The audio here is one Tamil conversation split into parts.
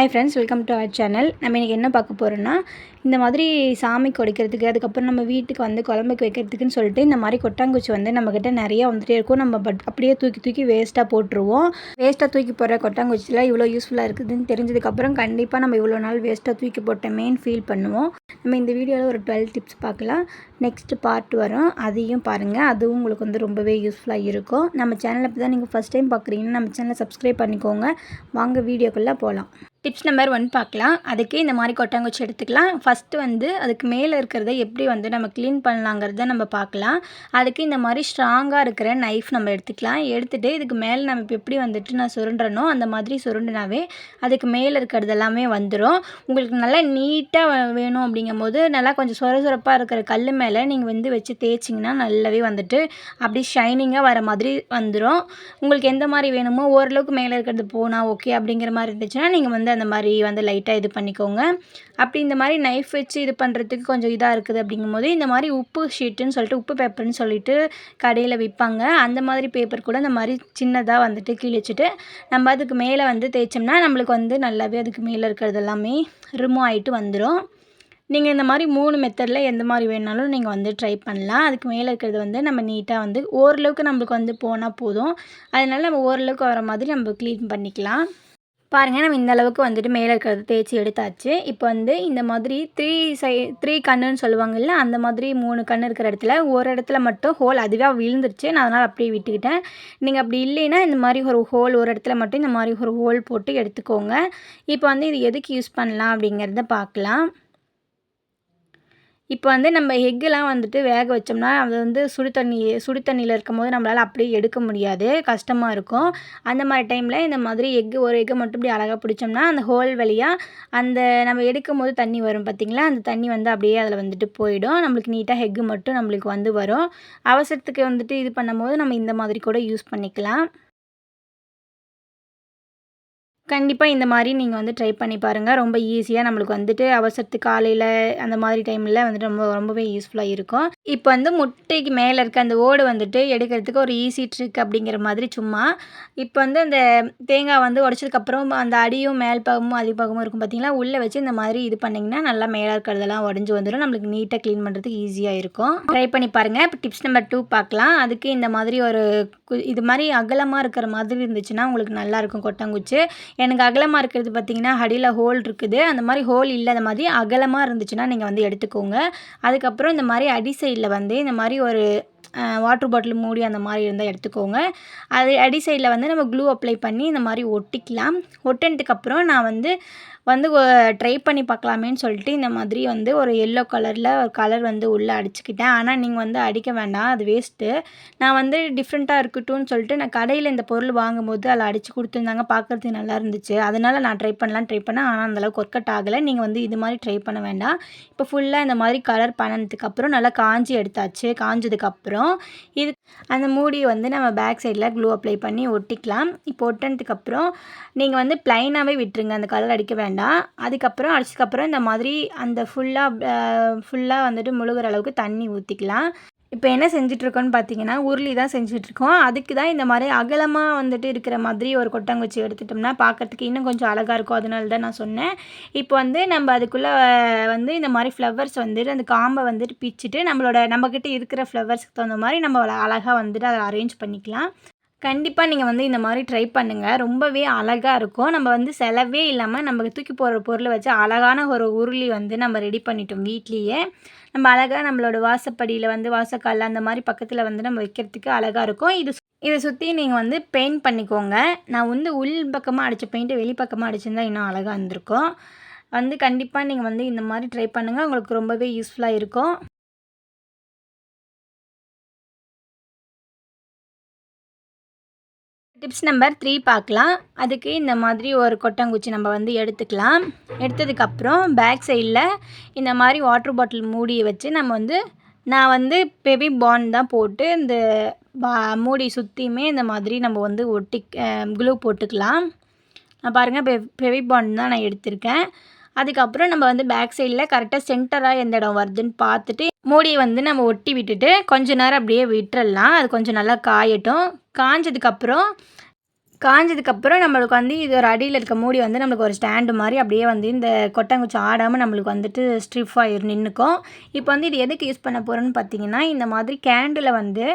Hi friends welcome to our channel நம்ம இன்றைக்கி என்ன பார்க்க போகிறோன்னா இந்த மாதிரி சாமிக்கு உடைக்கிறதுக்கு அதுக்கப்புறம் நம்ம வீட்டுக்கு வந்து குழம்புக்கு வைக்கிறதுக்குன்னு சொல்லிட்டு இந்த மாதிரி கொட்டாங்குச்சி வந்து நம்மக்கிட்ட நிறையா வந்துகிட்டே இருக்கும். நம்ம பட் அப்படியே தூக்கி தூக்கி வேஸ்ட்டாக போட்டுருவோம். வேஸ்ட்டாக தூக்கி போடுற கொட்டாங்குச்சியில் இவ்வளோ யூஸ்ஃபுல்லாக இருக்குதுன்னு தெரிஞ்சதுக்கப்புறம் கண்டிப்பாக நம்ம இவ்வளோ நாள் வேஸ்ட்டாக தூக்கி போட்டோமேன்னு ஃபீல் பண்ணுவோம். நம்ம இந்த வீடியோவில் ஒரு டுவெல் டிப்ஸ் பார்க்கலாம். நெக்ஸ்ட் பார்ட் வரும். அதையும் பாருங்கள் அதுவும் உங்களுக்கு வந்து ரொம்பவே யூஸ்ஃபுல்லாக இருக்கும். நம்ம சேனலை இப்போ தான் நீங்கள் ஃபஸ்ட் டைம் பார்க்குறீங்கன்னா நம்ம சேனலை சப்ஸ்கிரைப் பண்ணிக்கோங்க. வாங்க வீடியோக்குள்ளே போகலாம் டிப்ஸ் நம்பர் ஒன் பார்க்கலாம். அதுக்கு இந்த மாதிரி கொட்டாங்குச்சி எடுத்துக்கலாம். ஃபஸ்ட்டு வந்து அதுக்கு மேலே இருக்கிறத எப்படி வந்து நம்ம க்ளீன் பண்ணலாங்கிறத நம்ம பார்க்கலாம். அதுக்கு இந்த மாதிரி ஸ்ட்ராங்காக இருக்கிற நைஃப் நம்ம எடுத்துக்கலாம். எடுத்துகிட்டு இதுக்கு மேலே நம்ம இப்போ எப்படி வந்துட்டு நான் சுருண்டுறனோ அந்த மாதிரி சுருண்டுனாவே அதுக்கு மேலே இருக்கிறது எல்லாமே வந்துடும் உங்களுக்கு நல்லா நீட்டாக வேணும் அப்படிங்கும்போது நல்லா கொஞ்சம் சொர சொரப்பாக இருக்கிற கல் மேலே நீங்கள் வந்து வச்சு தேய்ச்சிங்கன்னா நல்லாவே வந்துட்டு அப்படி ஷைனிங்காக வர மாதிரி வந்துடும் உங்களுக்கு எந்த மாதிரி வேணுமோ ஓரளவுக்கு மேலே இருக்கிறது போனால் ஓகே அப்படிங்கிற மாதிரி இருந்துச்சுன்னா நீங்கள் வந்து அந்த மாதிரி வந்து லைட்டாக இது பண்ணிக்கோங்க. அப்படி இந்த மாதிரி நைஃப் வச்சு இது பண்ணுறதுக்கு கொஞ்சம் இதாக இருக்குது அப்படிங்கும்போது இந்த மாதிரி உப்பு ஷீட்டுன்னு சொல்லிட்டு உப்பு பேப்பர்னு சொல்லிட்டு கடையில் விற்பாங்க அந்த மாதிரி பேப்பர் கூட இந்த மாதிரி சின்னதாக வந்துட்டு கிழிச்சிட்டு நம்ம அதுக்கு மேலே வந்து தேய்ச்சோம்னா நம்மளுக்கு வந்து நல்லாவே அதுக்கு மேலே இருக்கிறது எல்லாமே ரிமூவ் ஆகிட்டு வந்துடும் நீங்கள் இந்த மாதிரி மூணு மெத்தடில் எந்த மாதிரி வேணாலும் நீங்கள் வந்து ட்ரை பண்ணலாம். அதுக்கு மேலே இருக்கிறது வந்து நம்ம நீட்டாக வந்து ஓரளவுக்கு நம்மளுக்கு வந்து போனால் போதும். அதனால் நம்ம ஓரளவுக்கு வர மாதிரி நம்ம க்ளீன் பண்ணிக்கலாம். பாருங்கள் நம்ம இந்த அளவுக்கு வந்துட்டு மேலே இருக்கிறது தேய்ச்சி எடுத்தாச்சு. இப்போ வந்து இந்த மாதிரி த்ரீ சை த்ரீ கண்ணுன்னு சொல்லுவாங்கல்ல அந்த மாதிரி மூணு கண் இருக்கிற இடத்துல ஒரு இடத்துல மட்டும் ஹோல் அதுவே விழுந்துருச்சு. நான் அதனால் அப்படியே விட்டுக்கிட்டேன். நீங்கள் அப்படி இல்லைன்னா இந்த மாதிரி ஒரு ஹோல் ஒரு இடத்துல மட்டும் இந்த மாதிரி ஒரு ஹோல் போட்டு எடுத்துக்கோங்க. இப்போ வந்து இது எதுக்கு யூஸ் பண்ணலாம் அப்படிங்கிறத பார்க்கலாம். இப்போ வந்து நம்ம எக்குலாம் வந்துட்டு வேக வச்சோம்னா அது வந்து சுடு தண்ணி சுடு தண்ணியில் இருக்கும் போது நம்மளால் அப்படியே எடுக்க முடியாது. கஷ்டமாக இருக்கும். அந்த மாதிரி டைமில் இந்த மாதிரி எக்கு ஒரு எக்கு மட்டும் இப்படி அழகாக பிடிச்சோம்னா அந்த ஹோல் வழியாக அந்த நம்ம எடுக்கும் போது தண்ணி வரும் பார்த்திங்களா அந்த தண்ணி வந்து அப்படியே அதில் வந்துட்டு போயிடும். நம்மளுக்கு நீட்டாக எக்கு மட்டும் நம்மளுக்கு வந்து வரும். அவசரத்துக்கு வந்துட்டு இது பண்ணும்போது நம்ம இந்த மாதிரி கூட யூஸ் பண்ணிக்கலாம். கண்டிப்பாக இந்த மாதிரி நீங்கள் வந்து ட்ரை பண்ணி பாருங்கள் ரொம்ப ஈஸியாக நம்மளுக்கு வந்துட்டு அவசரத்துக்கு காலையில் அந்த மாதிரி டைமில் வந்துட்டு ரொம்ப ரொம்பவே யூஸ்ஃபுல்லாக இருக்கும். இப்போ வந்து முட்டைக்கு மேலே இருக்க அந்த ஓடு வந்துட்டு எடுக்கிறதுக்கு ஒரு ஈஸி ட்ரிக் அப்படிங்கிற மாதிரி சும்மா. இப்போ வந்து அந்த தேங்காய் வந்து உடச்சதுக்கப்புறம் அந்த அடியும் மேல் பக்கமும் அடிப்பகமும் இருக்கும் பார்த்திங்களா? உள்ளே வச்சு இந்த மாதிரி இது பண்ணிங்கன்னா நல்லா மேலே இருக்கிறதெல்லாம் உடஞ்சி வந்துடும். நம்மளுக்கு நீட்டாக க்ளீன் பண்ணுறதுக்கு ஈஸியாக இருக்கும். ட்ரை பண்ணி பாருங்கள் இப்போ டிப்ஸ் நம்பர் டூ பார்க்கலாம். அதுக்கு இந்த மாதிரி ஒரு இது மாதிரி அகலமாக இருக்கிற மாதிரி இருந்துச்சுன்னா உங்களுக்கு நல்லாயிருக்கும் கொட்டாங்குச்சி. எனக்கு அகலமாக இருக்கிறது பார்த்திங்கன்னா அடியில் ஹோல் இருக்குது. அந்த மாதிரி ஹோல் இல்லாத மாதிரி அகலமாக இருந்துச்சுன்னா நீங்கள் வந்து எடுத்துக்கோங்க. அதுக்கப்புறம் இந்த மாதிரி அடி சைடில் வந்து இந்த மாதிரி ஒரு வாட்ரு பாட்டில் மூடி அந்த மாதிரி இருந்தால் எடுத்துக்கோங்க. அது அடி சைடில் வந்து நம்ம க்ளூ அப்ளை பண்ணி இந்த மாதிரி ஒட்டிக்கலாம். ஒட்டினதுக்கப்புறம் நான் வந்து வந்து ட்ரை பண்ணி பார்க்கலாமேன்னு சொல்லிட்டு இந்த மாதிரி வந்து ஒரு எல்லோ கலரில் ஒரு கலர் வந்து உள்ளே அடிச்சுக்கிட்டேன். ஆனால் நீங்கள் வந்து அடிக்க வேண்டாம் அது வேஸ்ட்டு நான் வந்து டிஃப்ரெண்ட்டாக இருக்கட்டும்னு சொல்லிட்டு நான் கடையில் இந்த பொருள் வாங்கும்போது அதில் அடித்து கொடுத்துருந்தாங்க. பார்க்குறதுக்கு நல்லா இருந்துச்சு. அதனால் நான் ட்ரை பண்ணலாம் ட்ரை பண்ணேன். ஆனால் அந்தளவுக்கு ஒர்க் அவுட் ஆகலை. நீங்கள் வந்து இது மாதிரி ட்ரை பண்ண வேண்டாம். இப்போ ஃபுல்லாக இந்த மாதிரி கலர் பண்ணதுக்கப்புறம் நல்லா காஞ்சி எடுத்தாச்சு. காஞ்சதுக்கப்புறம் இது அந்த மூடியை வந்து நம்ம பேக் சைடில் க்ளூ அப்ளை பண்ணி ஒட்டிக்கலாம். இப்போ ஒட்டினதுக்கப்புறம் நீங்கள் வந்து ப்ளைனாகவே விட்டுருங்க. அந்த கலர் அடிக்க வேண்டாம். வேண்டாம். அதுக்கப்புறம் அடிச்சதுக்கப்புறம் இந்த மாதிரி அந்த ஃபுல்லாக ஃபுல்லாக வந்துட்டு முழுகிற அளவுக்கு தண்ணி ஊற்றிக்கலாம் இப்போ என்ன செஞ்சிட்ருக்கோன்னு பார்த்தீங்கன்னா உருளி தான் செஞ்சிட்ருக்கோம் அதுக்கு தான் இந்த மாதிரி அகலமாக வந்துட்டு இருக்கிற மாதிரி ஒரு கொட்டாங்குச்சி எடுத்துட்டோம்னா பார்க்குறதுக்கு இன்னும் கொஞ்சம் அழகாக இருக்கும். அதனால தான் நான் சொன்னேன். இப்போ வந்து நம்ம அதுக்குள்ளே வந்து இந்த மாதிரி ஃப்ளவர்ஸ் வந்துட்டு அந்த காம்பை வந்துட்டு பிச்சுட்டு நம்மளோட நம்மக்கிட்ட இருக்கிற ஃப்ளவர்ஸ்க்கு தகுந்த மாதிரி நம்ம அழகாக வந்துட்டு அதை அரேஞ்ச் பண்ணிக்கலாம். கண்டிப்பாக நீங்கள் வந்து இந்த மாதிரி ட்ரை பண்ணுங்கள் ரொம்பவே அழகாக இருக்கும். நம்ம வந்து செலவே இல்லாமல் நம்ம தூக்கி போடுற பொருளை வச்சு அழகான ஒரு உருளி வந்து நம்ம ரெடி பண்ணிட்டோம் வீட்லேயே. நம்ம அழகாக நம்மளோட வாசப்படியில் வந்து வாசக்கால் அந்த மாதிரி பக்கத்தில் வந்து நம்ம வைக்கிறதுக்கு அழகாக இருக்கும். இது இதை சுற்றி நீங்கள் வந்து பெயிண்ட் பண்ணிக்கோங்க. நான் வந்து உள் பக்கமாக அடித்த பெயிண்ட்டு வெளிப்பக்கமாக அடிச்சிருந்தா இன்னும் அழகாக இருந்திருக்கும். வந்து கண்டிப்பாக நீங்கள் வந்து இந்த மாதிரி ட்ரை பண்ணுங்கள் உங்களுக்கு ரொம்பவே யூஸ்ஃபுல்லாக இருக்கும். டிப்ஸ் நம்பர் த்ரீ பார்க்கலாம். அதுக்கு இந்த மாதிரி ஒரு கொட்டாங்குச்சி நம்ம வந்து எடுத்துக்கலாம். எடுத்ததுக்கப்புறம் பேக் சைடில் இந்த மாதிரி வாட்டர் பாட்டில் மூடியை வச்சு நம்ம வந்து நான் வந்து பெபி பாண்ட் தான் போட்டு இந்த பா மூடி சுற்றியுமே இந்த மாதிரி நம்ம வந்து ஒட்டி க்ளூ போட்டுக்கலாம். நான் பாருங்கள் பெ பெபி பாண்ட் தான் நான் எடுத்திருக்கேன். அதுக்கப்புறம் நம்ம வந்து பேக் சைடில் கரெக்டாக சென்டராக எந்த இடம் வருதுன்னு பார்த்துட்டு மூடியை வந்து நம்ம ஒட்டி விட்டுட்டு கொஞ்ச நேரம் அப்படியே விட்டுறலாம். அது கொஞ்சம் நல்லா காயட்டும். காஞ்சதுக்கப்புறம் காஞ்சதுக்கப்புறம் நம்மளுக்கு வந்து இது ஒரு அடியில் இருக்க மூடி வந்து நம்மளுக்கு ஒரு ஸ்டாண்டு மாதிரி அப்படியே வந்து இந்த கொட்டாங்குச்சி ஆடாமல் நம்மளுக்கு வந்துட்டு ஸ்ட்ரிஃப் ஆகிரும் நின்றுக்கும் இப்போ வந்து இது எதுக்கு யூஸ் பண்ண போகிறோன்னு பார்த்தீங்கன்னா இந்த மாதிரி கேண்டில் வந்து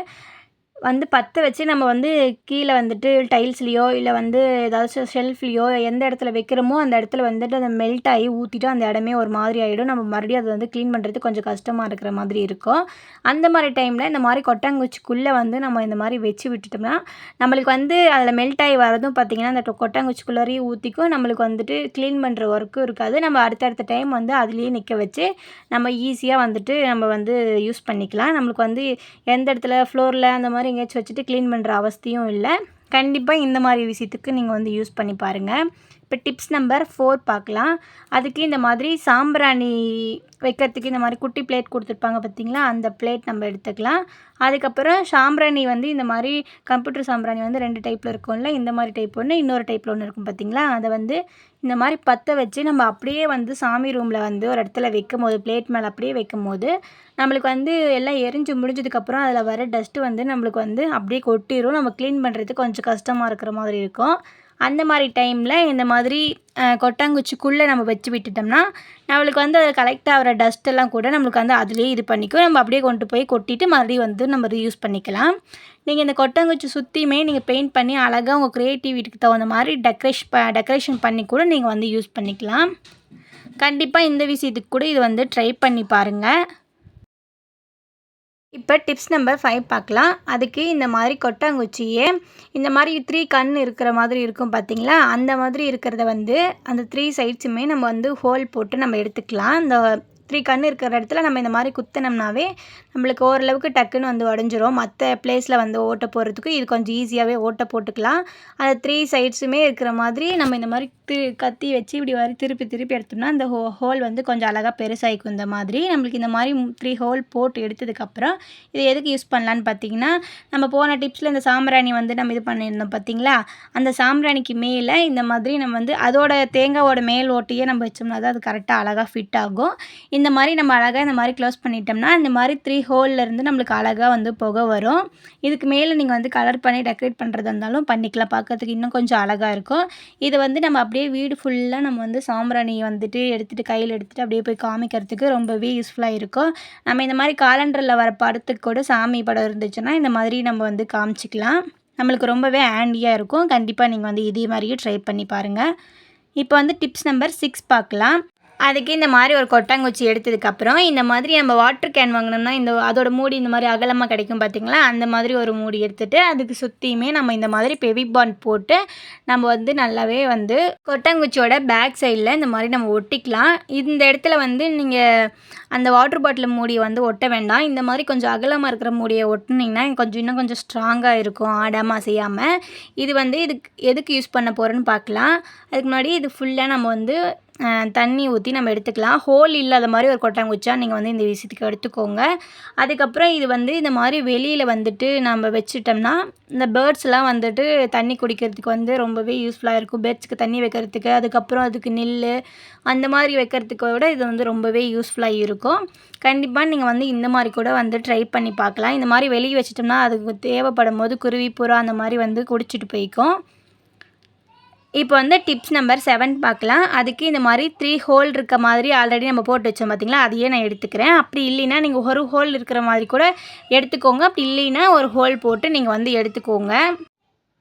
வந்து பற்ற வச்சு நம்ம வந்து கீழே வந்துட்டு டைல்ஸ்லேயோ இல்லை வந்து ஏதாச்சும் ஷெல்ஃப்லேயோ எந்த இடத்துல வைக்கிறோமோ அந்த இடத்துல வந்துட்டு அதை மெல்ட் ஆகி ஊற்றிட்டு அந்த இடமே ஒரு மாதிரி ஆகிடும் நம்ம மறுபடியும் அதை வந்து க்ளீன் பண்ணுறது கொஞ்சம் கஷ்டமாக இருக்கிற மாதிரி இருக்கும். அந்த மாதிரி டைமில் இந்த மாதிரி கொட்டாங்குச்சிக்குள்ளே வந்து நம்ம இந்த மாதிரி வச்சு விட்டுட்டோம்னா நம்மளுக்கு வந்து அதில் மெல்ட் ஆகி வரதும் பார்த்திங்கன்னா அந்த கொட்டாங்குச்சிக்குள்ளாரையும் ஊற்றிக்கும் நம்மளுக்கு வந்துட்டு க்ளீன் பண்ணுற ஒர்க்கும் இருக்காது. நம்ம அடுத்தடுத்த டைம் வந்து அதுலேயே நிற்க வச்சு நம்ம ஈஸியாக வந்துட்டு நம்ம வந்து யூஸ் பண்ணிக்கலாம். நம்மளுக்கு வந்து எந்த இடத்துல ஃப்ளோரில் அந்த மாதிரி எங்கேயாச்சும் வச்சுட்டு க்ளீன் பண்ணுற அவஸ்தையும் இல்லை. கண்டிப்பாக இந்த மாதிரி விஷயத்துக்கு நீங்கள் வந்து யூஸ் பண்ணி பாருங்கள் இப்போ டிப்ஸ் நம்பர் ஃபோர் பார்க்கலாம். அதுக்கு இந்த மாதிரி சாம்பிராணி வைக்கிறதுக்கு இந்த மாதிரி குட்டி பிளேட் கொடுத்துருப்பாங்க பார்த்தீங்களா? அந்த பிளேட் நம்ம எடுத்துக்கலாம். அதுக்கப்புறம் சாம்பிராணி வந்து இந்த மாதிரி கம்ப்யூட்டர் சாம்பிராணி வந்து ரெண்டு டைப்பில் இருக்கும்ல இந்த மாதிரி டைப் ஒன்று இன்னொரு டைப்பில் ஒன்று இருக்கும் பார்த்தீங்களா? அதை வந்து இந்த மாதிரி பற்ற வச்சு நம்ம அப்படியே வந்து சாமி ரூமில் வந்து ஒரு இடத்துல வைக்கும் போது பிளேட் மேலே அப்படியே வைக்கும் போது நம்மளுக்கு வந்து எல்லாம் எரிஞ்சு முடிஞ்சதுக்கப்புறம் அதில் வர டஸ்ட்டு வந்து நம்மளுக்கு வந்து அப்படியே கொட்டிடும் நம்ம க்ளீன் பண்ணுறதுக்கு கொஞ்சம் கஷ்டமாக இருக்கிற மாதிரி இருக்கும். அந்த மாதிரி டைமில் இந்த மாதிரி கொட்டாங்குச்சிக்குள்ளே நம்ம வச்சு விட்டுட்டோம்னா நம்மளுக்கு வந்து அது கலெக்ட் ஆகிற டஸ்ட்டெல்லாம் கூட நம்மளுக்கு வந்து அதுலேயே இது பண்ணிக்கும். நம்ம அப்படியே கொண்டு போய் கொட்டிட்டு மறுபடியும் வந்து நம்ம யூஸ் பண்ணிக்கலாம். நீங்கள் இந்த கொட்டாங்குச்சி சுற்றியுமே நீங்கள் பெயிண்ட் பண்ணி அழகாக உங்கள் க்ரியேட்டிவிட்டிக்கு தகுந்த மாதிரி டெக்கரேஷ் ப டெக்கரேஷன் பண்ணி கூட நீங்கள் வந்து யூஸ் பண்ணிக்கலாம். கண்டிப்பாக இந்த விஷயத்துக்கு கூட இது வந்து ட்ரை பண்ணி பாருங்கள் இப்போ டிப்ஸ் நம்பர் ஃபைவ் பார்க்கலாம். அதுக்கு இந்த மாதிரி கொட்டாங்குச்சியே இந்த மாதிரி த்ரீ கண் இருக்கிற மாதிரி இருக்கும் பார்த்தீங்களா? அந்த மாதிரி இருக்கிறத வந்து அந்த த்ரீ சைட்ஸுமே நம்ம வந்து ஹோல் போட்டு நம்ம எடுத்துக்கலாம். இந்த த்ரீ கண் இருக்கிற இடத்துல நம்ம இந்த மாதிரி குத்தினோம்னாவே நம்மளுக்கு ஓரளவுக்கு டக்குன்னு வந்து உடஞ்சிரும். மற்ற பிளேஸில் வந்து ஓட்டை போடுறதுக்கு இது கொஞ்சம் ஈஸியாகவே ஓட்டை போட்டுக்கலாம். அந்த த்ரீ சைட்ஸுமே இருக்கிற மாதிரி நம்ம இந்த மாதிரி திரு கத்தி வச்சு இப்படி வரி திருப்பி திருப்பி எடுத்தோம்னா அந்த ஹோ ஹோல் வந்து கொஞ்சம் அழகாக பெருசாகிக்கும் இந்த மாதிரி நம்மளுக்கு இந்த மாதிரி த்ரீ ஹோல் போட்டு எடுத்ததுக்கப்புறம் இது எதுக்கு யூஸ் பண்ணலான்னு பார்த்தீங்கன்னா நம்ம போன டிப்ஸில் இந்த சாம்பிராணி வந்து நம்ம இது பண்ணியிருந்தோம் பார்த்தீங்களா அந்த சாம்பிராணிக்கு மேலே இந்த மாதிரி நம்ம வந்து அதோட தேங்காவோட மேல் ஓட்டையே நம்ம வச்சோம்னா தான் அது கரெக்டாக அழகாக ஃபிட் ஆகும். இந்த மாதிரி நம்ம அழகாக இந்த மாதிரி க்ளோஸ் பண்ணிட்டோம்னா இந்த மாதிரி த்ரீ ஹோல்லேருந்து நம்மளுக்கு அழகாக வந்து புகை வரும். இதுக்கு மேலே நீங்கள் வந்து கலர் பண்ணி டெக்கரேட் பண்ணுறதா இருந்தாலும் பண்ணிக்கலாம். பார்க்கறதுக்கு இன்னும் கொஞ்சம் அழகாக இருக்கும். இது வந்து நம்ம அப்படியே வீடு ஃபுல்லாக நம்ம வந்து சாம்பிராணி வந்துட்டு எடுத்துகிட்டு கையில் எடுத்துகிட்டு அப்படியே போய் காமிக்கிறதுக்கு ரொம்பவே யூஸ்ஃபுல்லாக இருக்கும். நம்ம இந்த மாதிரி காலண்டரில் வர படத்துக்கு கூட சாமி படம் இருந்துச்சுன்னா இந்த மாதிரி நம்ம வந்து காமிச்சிக்கலாம். நம்மளுக்கு ரொம்பவே ஹேண்டியாக இருக்கும். கண்டிப்பாக நீங்கள் வந்து இதே மாதிரியே ட்ரை பண்ணி பாருங்கள் இப்போ வந்து டிப்ஸ் நம்பர் சிக்ஸ் பார்க்கலாம். அதுக்கு இந்த மாதிரி ஒரு கொட்டாங்குச்சி எடுத்ததுக்கப்புறம் இந்த மாதிரி நம்ம வாட்டர் கேன் வாங்கினோம்னா இந்த அதோட மூடி இந்த மாதிரி அகலமாக கிடைக்கும் பார்த்திங்களா அந்த மாதிரி ஒரு மூடி எடுத்துகிட்டு அதுக்கு சுற்றியுமே நம்ம இந்த மாதிரி பெவி பாண்ட் போட்டு நம்ம வந்து நல்லாவே வந்து கொட்டாங்குச்சியோட பேக் சைடில் இந்த மாதிரி நம்ம ஒட்டிக்கலாம். இந்த இடத்துல வந்து நீங்கள் அந்த வாட்டர் பாட்டில் மூடியை வந்து ஒட்ட வேண்டாம். இந்த மாதிரி கொஞ்சம் அகலமாக இருக்கிற மூடியை ஒட்டினீங்கன்னா கொஞ்சம் இன்னும் கொஞ்சம் ஸ்ட்ராங்காக இருக்கும் ஆடாமல் செய்யாமல் இது வந்து இதுக்கு எதுக்கு யூஸ் பண்ண போகிறேன்னு பார்க்கலாம் அதுக்கு முன்னாடி இது ஃபுல்லாக நம்ம வந்து தண்ணி ஊற்றி நம்ம எடுத்துக்கலாம். ஹோல் இல்லாத மாதிரி ஒரு கொட்டாங்குச்சா நீங்கள் வந்து இந்த விஷயத்துக்கு எடுத்துக்கோங்க. அதுக்கப்புறம் இது வந்து இந்த மாதிரி வெளியில் வந்துட்டு நம்ம வச்சுட்டோம்னா இந்த பேர்ட்ஸ்லாம் வந்துட்டு தண்ணி குடிக்கிறதுக்கு வந்து ரொம்பவே யூஸ்ஃபுல்லாக இருக்கும். பேர்ட்ஸ்க்கு தண்ணி வைக்கிறதுக்கு அதுக்கப்புறம் அதுக்கு நெல் அந்த மாதிரி வைக்கிறதுக்கு விட இது வந்து ரொம்பவே யூஸ்ஃபுல்லாக இருக்கும். கண்டிப்பாக நீங்கள் வந்து இந்த மாதிரி கூட வந்து ட்ரை பண்ணி பார்க்கலாம். இந்த மாதிரி வெளியே வச்சிட்டோம்னா அதுக்கு தேவைப்படும் போது குருவி புறா அந்த மாதிரி வந்து குடிச்சிட்டு போய்க்கும். இப்போ வந்து டிப்ஸ் நம்பர் செவன் பார்க்கலாம். அதுக்கு இந்த மாதிரி த்ரீ ஹோல் இருக்க மாதிரி ஆல்ரெடி நம்ம போட்டு வச்சோம் பார்த்தீங்களா அதையே நான் எடுத்துக்கிறேன். அப்படி இல்லைன்னா நீங்கள் ஒரு ஹோல் இருக்கிற மாதிரி கூட எடுத்துக்கோங்க. அப்படி இல்லைன்னா ஒரு ஹோல் போட்டு நீங்கள் வந்து எடுத்துக்கோங்க.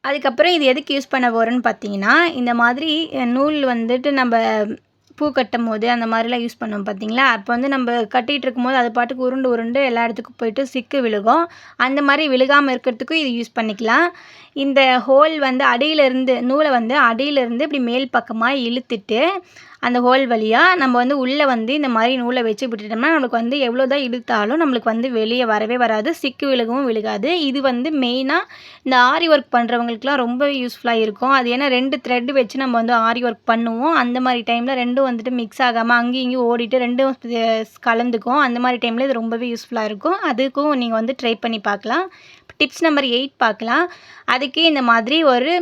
அதுக்கப்புறம் இது எதுக்கு யூஸ் பண்ண போகிறோன்னு பார்த்தீங்கன்னா இந்த மாதிரி நூல் வந்துட்டு நம்ம பூ கட்டும் போது அந்த மாதிரிலாம் யூஸ் பண்ணுவோம் பார்த்தீங்களா? அப்போ வந்து நம்ம கட்டிகிட்டு இருக்கும்போது அது பாட்டுக்கு உருண்டு உருண்டு எல்லா இடத்துக்கும் போயிட்டு சிக்கு விழுகும். அந்த மாதிரி விழுகாமல் இருக்கிறதுக்கும் இது யூஸ் பண்ணிக்கலாம். இந்த ஹோல் வந்து அடியிலேருந்து நூலை வந்து அடியிலேருந்து இப்படி மேல் பக்கமாக இழுத்துட்டு அந்த ஹோல் வழியாக நம்ம வந்து உள்ளே வந்து இந்த மாதிரி நூலை வச்சு விட்டுட்டோம்னா நம்மளுக்கு வந்து எவ்வளோ தான் இழுத்தாலும் நம்மளுக்கு வந்து வெளியே வரவே வராது. சிக்கு விழுகவும் விழுகாது. இது வந்து மெயினாக இந்த ஆரி ஒர்க் பண்ணுறவங்களுக்குலாம் ரொம்ப யூஸ்ஃபுல்லாக இருக்கும். அது ஏன்னா ரெண்டு த்ரெட் வச்சு நம்ம வந்து ஆரி ஒர்க் பண்ணுவோம். அந்த மாதிரி டைமில் ரெண்டும் வந்துட்டு மிக்ஸ் ஆகாமல் அங்கேயும் இங்கேயும் ஓடிட்டு ரெண்டும் கலந்துக்கும். அந்த மாதிரி டைமில் இது ரொம்பவே யூஸ்ஃபுல்லாக இருக்கும். அதுக்கும் நீங்கள் வந்து ட்ரை பண்ணி பார்க்கலாம். டிப்ஸ் நம்பர் எயிட் பார்க்கலாம். அதுக்கு இந்த மாதிரி ஒரு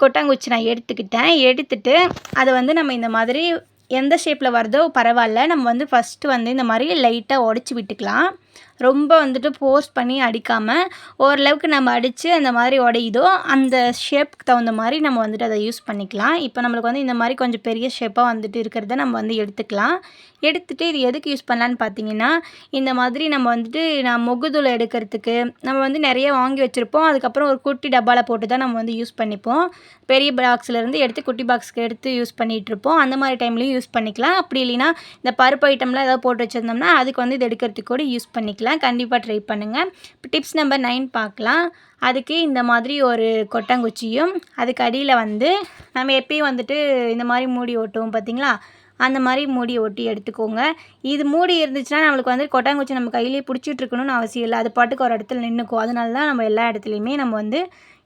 கொட்டாங்குச்சி நான் எடுத்துக்கிட்டேன். எடுத்துட்டு அதை வந்து நம்ம இந்த மாதிரி எந்த ஷேப்பில் வருதோ பரவாயில்ல. நம்ம வந்து ஃபஸ்ட்டு வந்து இந்த மாதிரி லைட்டாக உடச்சி விட்டுக்கலாம். ரொம்ப வந்துட்டு ஃபோர்ஸ் பண்ணி அடிக்காமல் ஓரளவுக்கு நம்ம அடித்து அந்த மாதிரி உடையுதோ அந்த ஷேப்புக்கு தகுந்த மாதிரி நம்ம வந்துட்டு அதை யூஸ் பண்ணிக்கலாம். இப்போ நம்மளுக்கு வந்து இந்த மாதிரி கொஞ்சம் பெரிய ஷேப்பாக வந்துட்டு இருக்கிறத நம்ம வந்து எடுத்துக்கலாம். எடுத்துகிட்டு இது எதுக்கு யூஸ் பண்ணலான்னு பார்த்தீங்கன்னா இந்த மாதிரி நம்ம வந்துட்டு நான் முகுதுளை எடுக்கிறதுக்கு நம்ம வந்து நிறைய வாங்கி வச்சுருப்போம். அதுக்கப்புறம் ஒரு குட்டி டப்பாவில் போட்டு தான் நம்ம வந்து யூஸ் பண்ணிப்போம். பெரிய பாக்ஸ்லேருந்து எடுத்து குட்டி பாக்ஸ்க்கு எடுத்து யூஸ் பண்ணிகிட்ருப்போம் அந்த மாதிரி டைம்லையும் யூஸ் பண்ணிக்கலாம். அப்படி இல்லைன்னா இந்த பருப்பு ஐட்டம்லாம் ஏதாவது போட்டு வச்சுருந்தோம்னா அதுக்கு வந்து இது எடுக்கிறதுக்கு கூட யூஸ் பண்ணி பண்ணிக்கலாம். கண்டிப்பாக ட்ரை பண்ணுங்கள் இப்போ டிப்ஸ் நம்பர் நைன் பார்க்கலாம். அதுக்கு இந்த மாதிரி ஒரு கொட்டாங்குச்சியும் அதுக்கு அடியில் வந்து நம்ம எப்பயும் வந்துட்டு இந்த மாதிரி மூடி ஓட்டுவோம் பார்த்தீங்களா அந்த மாதிரி மூடி ஒட்டி எடுத்துக்கோங்க. இது மூடி இருந்துச்சுன்னா நம்மளுக்கு வந்து கொட்டாங்குச்சி நம்ம கையிலேயே பிடிச்சிட்டு இருக்கணும்னு அவசியம் இல்லை. அது பாட்டுக்கு ஒரு இடத்துல நின்றுக்கும் அதனால தான் நம்ம எல்லா இடத்துலையுமே நம்ம வந்து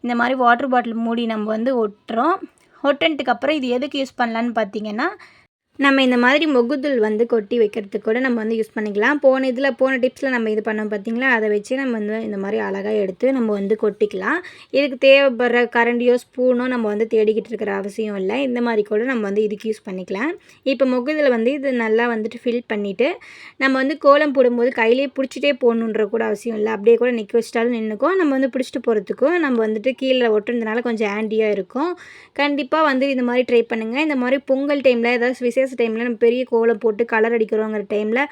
இந்த மாதிரி வாட்டர் பாட்டில் மூடி நம்ம வந்து ஒட்டுறோம். ஒட்டுனதுக்கப்புறம் இது எதுக்கு யூஸ் பண்ணலான்னு பார்த்தீங்கன்னா நம்ம இந்த மாதிரி முகுதுல் வந்து கொட்டி வைக்கிறதுக்கு கூட நம்ம வந்து யூஸ் பண்ணிக்கலாம். போன இதில் போன டிப்ஸில் நம்ம இது பண்ணோம் பார்த்தீங்களா அதை வச்சு நம்ம வந்து இந்த மாதிரி அழகாக எடுத்து நம்ம வந்து கொட்டிக்கலாம். இதுக்கு தேவைப்படுற கரண்டியோ ஸ்பூனோ நம்ம வந்து தேடிக்கிட்டு இருக்கிற அவசியம் இல்லை. இந்த மாதிரி கூட நம்ம வந்து இதுக்கு யூஸ் பண்ணிக்கலாம். இப்போ மொகுதில் வந்து இது நல்லா வந்துட்டு ஃபில் பண்ணிவிட்டு நம்ம வந்து கோலம் போடும்போது கையிலே பிடிச்சிட்டே போகணுன்ற கூட அவசியம் இல்லை. அப்படியே கூட நிற்க வச்சிட்டாலும் நின்றுக்கும் நம்ம வந்து பிடிச்சிட்டு போகிறதுக்கும் நம்ம வந்துட்டு கீழே ஒட்டுறதுனால கொஞ்சம் ஆண்டியாக இருக்கும். கண்டிப்பாக வந்து இந்த மாதிரி ட்ரை பண்ணுங்கள் இந்த மாதிரி பொங்கல் டைமில் ஏதாவது விசேஷ டைமில் நம்ம பெரிய கோலம் போட்டு கலர் அடிக்கிறோங்கிற டைமில்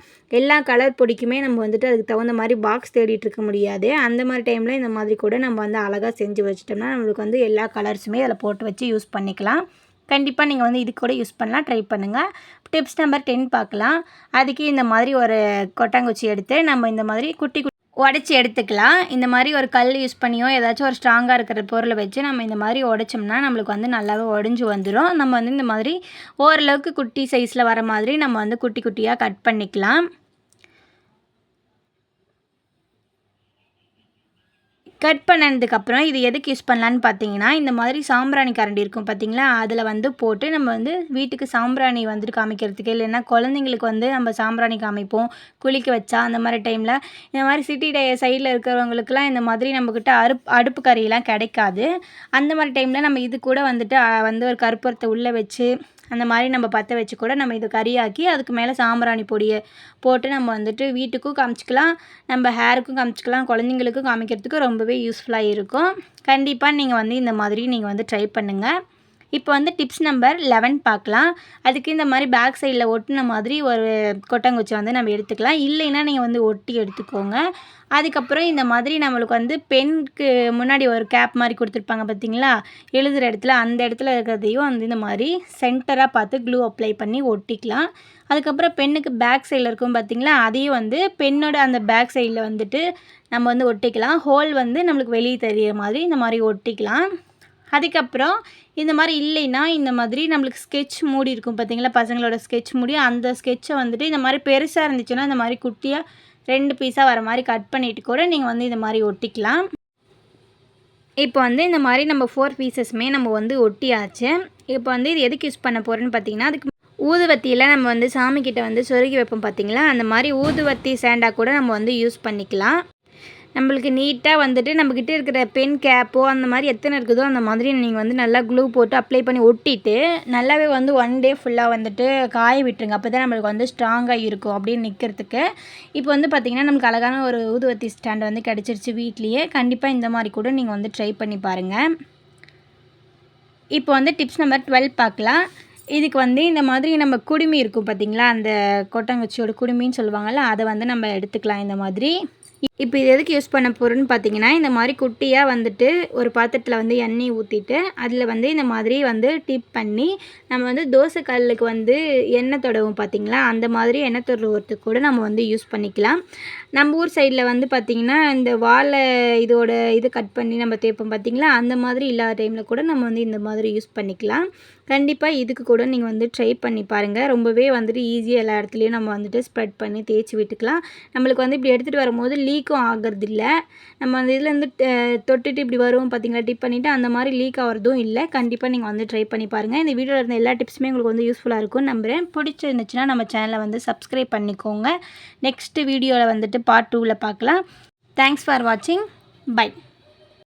எல்லா கலர் பொடிக்குமே நம்ம வந்துட்டு அதுக்கு தகுந்த மாதிரி பாக்ஸ் தேடிட்டு இருக்க முடியாது. அந்த மாதிரி டைமில் இந்த மாதிரி கூட நம்ம வந்து அழகாக செஞ்சு வச்சிட்டோம்னா நம்மளுக்கு வந்து எல்லா கலர்ஸுமே அதில் போட்டு வச்சு யூஸ் பண்ணிக்கலாம். கண்டிப்பாக நீங்கள் வந்து இது கூட யூஸ் பண்ணலாம் ட்ரை பண்ணுங்கள் டிப்ஸ் நம்பர் டென் பார்க்கலாம். அதுக்கு இந்த மாதிரி ஒரு கொட்டாங்குச்சி எடுத்து நம்ம இந்த மாதிரி குட்டி குட்டி உடச்சி எடுத்துக்கலாம். இந்த மாதிரி ஒரு கல் யூஸ் பண்ணியோ ஏதாச்சும் ஒரு ஸ்ட்ராங்காக இருக்கிற பொருளை வச்சு நம்ம இந்த மாதிரி உடைச்சோம்னா நம்மளுக்கு வந்து நல்லாவே உடஞ்சி வந்துடும் நம்ம வந்து இந்த மாதிரி ஓரளவுக்கு குட்டி சைஸில் வர மாதிரி நம்ம வந்து குட்டி குட்டியாக கட் பண்ணிக்கலாம். கட் பண்ணதுக்கப்புறம் இது எதுக்கு யூஸ் பண்ணலான்னு பார்த்தீங்கன்னா இந்த மாதிரி சாம்பிராணி கரண்டி இருக்கும் பார்த்தீங்களா? அதில் வந்து போட்டு நம்ம வந்து வீட்டுக்கு சாம்பிராணி வந்துட்டு காமிக்கிறதுக்கு இல்லைன்னா குழந்தைங்களுக்கு வந்து நம்ம சாம்பிராணி காமிப்போம் குளிக்க வச்சா அந்த மாதிரி டைமில். இந்த மாதிரி சிட்டி டே சைடில் இருக்கிறவங்களுக்குலாம் இந்த மாதிரி நம்மக்கிட்ட அருப் அடுப்பு கறியெல்லாம் கிடைக்காது. அந்த மாதிரி டைமில் நம்ம இது கூட வந்துட்டு வந்து ஒரு கருப்பூரத்தை உள்ளே வச்சு அந்த மாதிரி நம்ம பற்ற வச்சு கூட நம்ம இது கறியாக்கி அதுக்கு மேலே சாம்பிராணி பொடியை போட்டு நம்ம வந்துட்டு வீட்டுக்கும் காமிச்சிக்கலாம். நம்ம ஹேருக்கும் காமிச்சிக்கலாம். குழந்தைங்களுக்கும் காமிக்கிறதுக்கு ரொம்பவே யூஸ்ஃபுல்லாக இருக்கும். கண்டிப்பாக நீங்கள் வந்து இந்த மாதிரி நீங்கள் வந்து ட்ரை பண்ணுங்கள் இப்போ வந்து டிப்ஸ் நம்பர் லெவன் பார்க்கலாம். அதுக்கு இந்த மாதிரி பேக் சைடில் ஒட்டின மாதிரி ஒரு கொட்டங்குச்சி வந்து நம்ம எடுத்துக்கலாம். இல்லைன்னா நீங்கள் வந்து ஒட்டி எடுத்துக்கோங்க. அதுக்கப்புறம் இந்த மாதிரி நம்மளுக்கு வந்து பெண்க்கு முன்னாடி ஒரு கேப் மாதிரி கொடுத்துருப்பாங்க பார்த்தீங்களா? எழுதுகிற இடத்துல அந்த இடத்துல இருக்கிறதையும் வந்து இந்த மாதிரி சென்டராக பார்த்து க்ளூ அப்ளை பண்ணி ஒட்டிக்கலாம். அதுக்கப்புறம் பெண்ணுக்கு பேக் சைடில் இருக்கும் பார்த்தீங்களா? அதையும் வந்து பெண்ணோட அந்த பேக் சைடில் வந்துட்டு நம்ம வந்து ஒட்டிக்கலாம். ஹோல் வந்து நம்மளுக்கு வெளியே தெரியிற மாதிரி இந்த மாதிரி ஒட்டிக்கலாம். அதுக்கப்புறம் இந்த மாதிரி இல்லைன்னா இந்த மாதிரி நம்மளுக்கு ஸ்கெட்ச் மூடி இருக்கும் பார்த்தீங்களா? பசங்களோட ஸ்கெட்ச் மூடி. அந்த ஸ்கெட்சை வந்துட்டு இந்த மாதிரி பெருசாக இருந்துச்சுன்னா இந்த மாதிரி குட்டியாக ரெண்டு பீஸாக வர மாதிரி கட் பண்ணிவிட்டு கூட நீங்கள் வந்து இந்த மாதிரி ஒட்டிக்கலாம். இப்போ வந்து இந்த மாதிரி நம்ம ஃபோர் பீசஸுமே நம்ம வந்து ஒட்டியாச்சு. இப்போ வந்து இது எதுக்கு யூஸ் பண்ண போகிறேன்னு பார்த்தீங்கன்னா அதுக்கு ஊதுவத்தியில் நம்ம வந்து சாமிக்கிட்ட வந்து சொருகி வைப்போம் பார்த்தீங்களா? அந்த மாதிரி ஊதுவத்தி சேண்டாக கூட நம்ம வந்து யூஸ் பண்ணிக்கலாம். நம்மளுக்கு நீட்டாக வந்துட்டு நம்மக்கிட்ட இருக்கிற பென் கேப்போ அந்த மாதிரி எத்தனை இருக்குதோ அந்த மாதிரி நீங்கள் வந்து நல்லா க்ளூ போட்டு அப்ளை பண்ணி ஒட்டிட்டு நல்லாவே வந்து ஒன் டே ஃபுல்லாக வந்துட்டு காய விட்டுருங்க. அப்போ தான் நம்மளுக்கு வந்து ஸ்ட்ராங்காக இருக்கும் அப்படின்னு நிற்கிறதுக்கு இப்போ வந்து பார்த்திங்கன்னா நமக்கு அழகான ஒரு ஊதுவத்தி ஸ்டாண்ட் வந்து கிடச்சிருச்சு வீட்லேயே. கண்டிப்பாக இந்த மாதிரி கூட நீங்கள் வந்து ட்ரை பண்ணி பாருங்கள் இப்போ வந்து டிப்ஸ் நம்பர் டுவெல் பார்க்கலாம் இதுக்கு வந்து இந்த மாதிரி நம்ம குடுமி இருக்கும் பார்த்திங்களா அந்த கொட்டங்குச்சியோட குடுமின்னு சொல்லுவாங்கள்ல அதை வந்து நம்ம எடுத்துக்கலாம் இந்த மாதிரி. இப்போ இது எதுக்கு யூஸ் பண்ண போகிறோன்னு பார்த்தீங்கன்னா இந்த மாதிரி குட்டியாக வந்துட்டு ஒரு பாத்திரத்தில் வந்து எண்ணெய் ஊற்றிட்டு அதில் வந்து இந்த மாதிரி வந்து டிப் பண்ணி நம்ம வந்து தோசை கல்லுக்கு வந்து எண்ணெய் தொடவும் பார்த்திங்களா? அந்த மாதிரி எண்ணெய் தொடவுறதுக்கு கூட நம்ம வந்து யூஸ் பண்ணிக்கலாம். நம்ம ஊர் சைடில் வந்து பார்த்திங்கன்னா இந்த வாழை இதோட இது கட் பண்ணி நம்ம தேய்ப்போம் பார்த்திங்களா அந்த மாதிரி இல்லாத டைமில் கூட நம்ம வந்து இந்த மாதிரி யூஸ் பண்ணிக்கலாம். கண்டிப்பாக இதுக்கு கூட நீங்கள் வந்து ட்ரை பண்ணி பாருங்கள் ரொம்பவே வந்துட்டு ஈஸியாக எல்லா இடத்துலையும் நம்ம வந்துட்டு ஸ்ப்ரெட் பண்ணி தேய்ச்சி விட்டுக்கலாம். நம்மளுக்கு வந்து இப்படி எடுத்துகிட்டு வரும்போது லீக்கும் ஆகிறது இல்லை நம்ம அந்த இதுலேருந்து தொட்டுட்டு இப்படி வரும் பார்த்தீங்களா டிப் பண்ணிவிட்டு அந்த மாதிரி லீக் ஆகிறதும் இல்லை. கண்டிப்பாக நீங்கள் வந்து ட்ரை பண்ணி பாருங்கள் இந்த வீடியோவில் இருந்த எல்லா டிப்ஸுமே உங்களுக்கு வந்து யூஸ்ஃபுல்லாக இருக்கும் நம்புகிறேன் பிடிச்சிருந்துச்சுன்னா நம்ம சேனலை வந்து சப்ஸ்கிரைப் பண்ணிக்கோங்க. நெக்ஸ்ட் வீடியோவில் வந்துட்டு பார்ட் டூவில் பார்க்கலாம் தேங்க்ஸ் ஃபார் வாட்சிங் பை